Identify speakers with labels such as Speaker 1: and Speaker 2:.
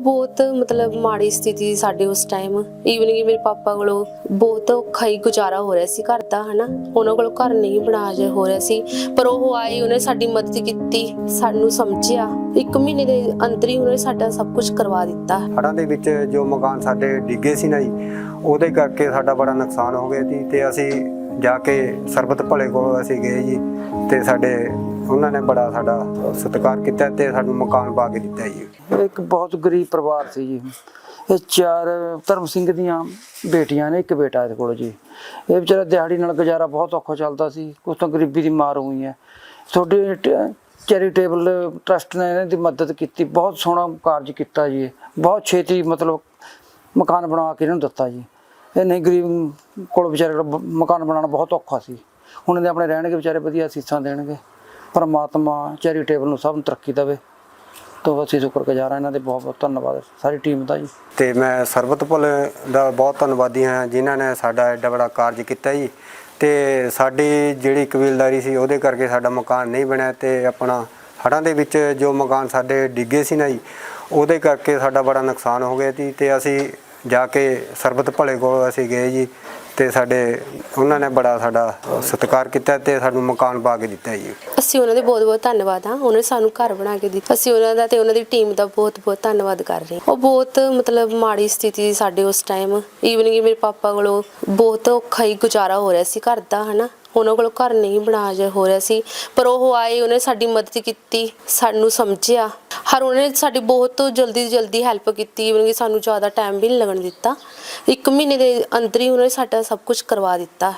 Speaker 1: ਬਹੁਤ ਮਤਲਬ ਮਾੜੀ ਸਥਿਤੀ ਸੀ ਸਾਡੇ ਉਸ ਟਾਈਮ ਈਵਨ ਕਿ ਮੇਰੇ ਪਾਪਾ ਕੋਲੋਂ ਬਹੁਤ ਔਖਾ ਹੀ ਗੁਜ਼ਾਰਾ ਹੋ ਰਿਹਾ ਸੀ ਘਰ ਦਾ, ਹਨਾ? ਉਹਨਾਂ ਕੋਲੋਂ ਘਰ ਨਹੀਂ ਬਣਾ ਜਾ ਹੋ ਰਿਹਾ ਸੀ। ਪਰ ਉਹ ਆਏ, ਉਹਨੇ ਸਾਡੀ ਮਦਦ ਕੀਤੀ, ਸਾਨੂੰ ਸਮਝਿਆ। ਇੱਕ ਮਹੀਨੇ ਦੇ ਅੰਦਰ ਹੀ ਉਹਨੇ ਸਾਡਾ ਸਭ ਕੁਝ ਕਰਵਾ ਦਿੱਤਾ।
Speaker 2: ਹੜ੍ਹਾਂ ਦੇ ਵਿੱਚ ਜੋ ਮਕਾਨ ਸਾਡੇ ਡਿੱਗੇ ਸੀ ਨਾ ਜੀ, ਉਹਦੇ ਕਰਕੇ ਸਾਡਾ ਬੜਾ ਨੁਕਸਾਨ ਹੋ ਗਿਆ ਸੀ ਤੇ ਅਸੀਂ ਜਾ ਕੇ ਸਰਬਤ ਭਲੇ ਕੋਲ ਅਸੀਂ ਗਏ ਜੀ, ਤੇ ਸਾਡੇ ਉਹਨਾਂ ਨੇ ਬੜਾ ਸਾਡਾ ਸਤਿਕਾਰ ਕੀਤਾ ਤੇ ਸਾਨੂੰ ਮਕਾਨ ਪਾ ਕੇ ਦਿੱਤਾ ਜੀ।
Speaker 3: ਇੱਕ ਬਹੁਤ ਗਰੀਬ ਪਰਿਵਾਰ ਸੀ ਜੀ। ਇਹ ਚਾਰ ਧਰਮ ਸਿੰਘ ਦੀਆਂ ਬੇਟੀਆਂ ਨੇ, ਇੱਕ ਬੇਟਾ ਇਹਦੇ ਕੋਲ ਜੀ। ਇਹ ਵਿਚਾਰਾ ਦਿਹਾੜੀ ਨਾਲ ਗੁਜ਼ਾਰਾ ਬਹੁਤ ਔਖਾ ਚੱਲਦਾ ਸੀ। ਉਸ ਤੋਂ ਗਰੀਬੀ ਦੀ ਮਾਰ ਹੋਈ ਹੈ। ਤੁਹਾਡੇ ਚੈਰੀਟੇਬਲ ਟਰਸਟ ਨੇ ਇਹਨਾਂ ਦੀ ਮਦਦ ਕੀਤੀ। ਬਹੁਤ ਸੋਹਣਾ ਕਾਰਜ ਕੀਤਾ ਜੀ। ਬਹੁਤ ਛੇਤੀ ਮਤਲਬ ਮਕਾਨ ਬਣਾ ਕੇ ਇਹਨਾਂ ਨੂੰ ਦਿੱਤਾ ਜੀ। ਇਹ ਨਹੀਂ ਗਰੀਬ ਕੋਲ ਵਿਚਾਰੇ ਕੋਲ ਮਕਾਨ ਬਣਾਉਣਾ ਬਹੁਤ ਔਖਾ ਸੀ। ਹੁਣ ਇਹਦੇ ਆਪਣੇ ਰਹਿਣਗੇ, ਵਿਚਾਰੇ ਵਧੀਆ ਸੀਸਾਂ ਦੇਣਗੇ। ਪਰਮਾਤਮਾ ਚੈਰੀਟੇਬਲ ਨੂੰ ਸਭ ਨੂੰ ਤਰੱਕੀ ਦੇਵੇ। ਤੋਂ ਅਸੀਂ ਸ਼ੁਕਰਗੁਜ਼ਾਰ ਹਾਂ ਇਹਨਾਂ ਦੇ ਬਹੁਤ ਬਹੁਤ ਧੰਨਵਾਦ। ਸਾਰੀ ਟੀਮ ਦਾ ਜੀ।
Speaker 2: ਤੇ ਮੈਂ ਸਰਬਤ ਭਲੇ ਦਾ ਬਹੁਤ ਧੰਨਵਾਦੀ ਹਾਂ, ਜਿਨ੍ਹਾਂ ਨੇ ਸਾਡਾ ਐਡਾ ਬੜਾ ਕਾਰਜ ਕੀਤਾ ਜੀ। ਤੇ ਸਾਡੀ ਜਿਹੜੀ ਕਬੀਲਦਾਰੀ ਸੀ, ਉਹਦੇ ਕਰਕੇ ਸਾਡਾ ਮਕਾਨ ਨਹੀਂ ਬਣਿਆ ਤੇ ਆਪਣਾ ਹੜ੍ਹਾਂ ਦੇ ਵਿੱਚ ਜੋ ਮਕਾਨ ਸਾਡੇ ਡਿੱਗੇ ਸੀ ਨਾ ਜੀ, ਉਹਦੇ ਕਰਕੇ ਸਾਡਾ ਬੜਾ ਨੁਕਸਾਨ ਹੋ ਗਿਆ ਸੀ ਤੇ ਅਸੀਂ ਜਾ ਕੇ ਸਰਬਤ ਭਲੇ ਕੋਲ ਅਸੀਂ ਗਏ ਜੀ। ਤੇ ਸਾਡੇ, ਉਹਨਾਂ ਨੇ ਬੜਾ ਸਾਡਾ ਸਤਿਕਾਰ ਕੀਤਾ ਤੇ ਸਾਨੂੰ ਮਕਾਨ ਪਾ ਕੇ ਦਿੱਤਾ ਜੀ।
Speaker 1: ਅਸੀਂ ਉਹਨਾਂ ਦੇ ਬਹੁਤ ਬਹੁਤ ਧੰਨਵਾਦ ਹਾਂ। ਉਹਨੇ ਸਾਨੂੰ ਘਰ ਬਣਾ ਕੇ ਦਿੱਤਾ। ਅਸੀਂ ਉਹਨਾਂ ਦਾ ਤੇ ਉਹਨਾਂ ਦੀ ਟੀਮ ਦਾ ਬਹੁਤ ਬਹੁਤ ਧੰਨਵਾਦ ਕਰ ਰਹੇ ਹਾਂ। ਉਹ ਬਹੁਤ ਮਤਲਬ ਮਾੜੀ ਸਥਿਤੀ ਸਾਡੇ ਉਸ ਟਾਈਮ ਈਵਨ ਕਿ ਮੇਰੇ ਪਾਪਾ ਕੋਲੋਂ ਬਹੁਤ ਔਖਾ ਹੀ ਗੁਜ਼ਾਰਾ ਹੋ ਰਿਹਾ ਸੀ ਘਰ ਦਾ, ਹਨਾ। ਉਹਨਾਂ ਕੋਲੋਂ ਘਰ ਨਹੀਂ ਬਣਾ ਜਾ ਹੋ ਰਿਹਾ ਸੀ। ਪਰ ਉਹ ਆਏ, ਉਹਨੇ ਸਾਡੀ ਮਦਦ ਕੀਤੀ, ਸਾਨੂੰ ਸਮਝਿਆ। ਹਰ ਉਹਨੇ ਸਾਡੀ ਬਹੁਤ ਜਲਦੀ ਤੋਂ ਜਲਦੀ ਹੈਲਪ ਕੀਤੀ ਈਵਨ ਕਿ ਸਾਨੂੰ ਜ਼ਿਆਦਾ ਟਾਈਮ ਵੀ ਨਹੀਂ ਲੱਗਣ ਦਿੱਤਾ। ਇੱਕ ਮਹੀਨੇ ਦੇ ਅੰਦਰ ਹੀ ਉਹਨੇ ਸਾਡਾ ਸਭ ਕੁਝ ਕਰਵਾ ਦਿੱਤਾ।